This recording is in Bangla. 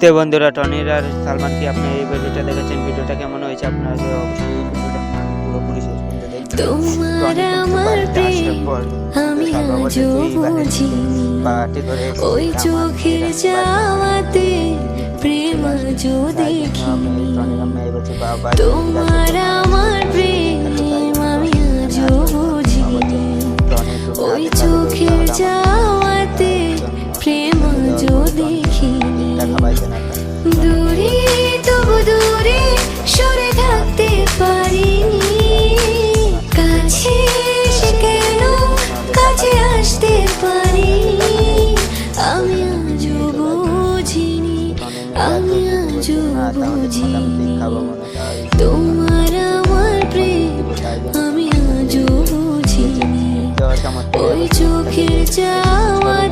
তো বন্ধুরা টনির আর সালমান কি আপনি এই ভিডিওটা দেখেছেন? ভিডিওটা কেমন হয়েছে আপনারা? অবশ্যই ভিডিওটা পুরোপুরি শেষ পর্যন্ত দেখবেন। তোমার আমার আমি আজও "তুই বাড়িতে করে ওই চোখের যাওয়াতে প্রেম আজও দেখিনি বাবা তোমার আমার প্রেম আমি আজও বুঝিনি ওই চোখের যাওয়াতে প্রেম আজও দেখিনি দূরে তবু দূরে সরে থাকতে পারিনি। কাছে কেন কাছে আসতে পারিনি? আমি আজও বুঝিনি আমি আজও বুঝিনি। তোমার আমার প্রেম আমি আজও বুঝিনি। ওই চোখের আজও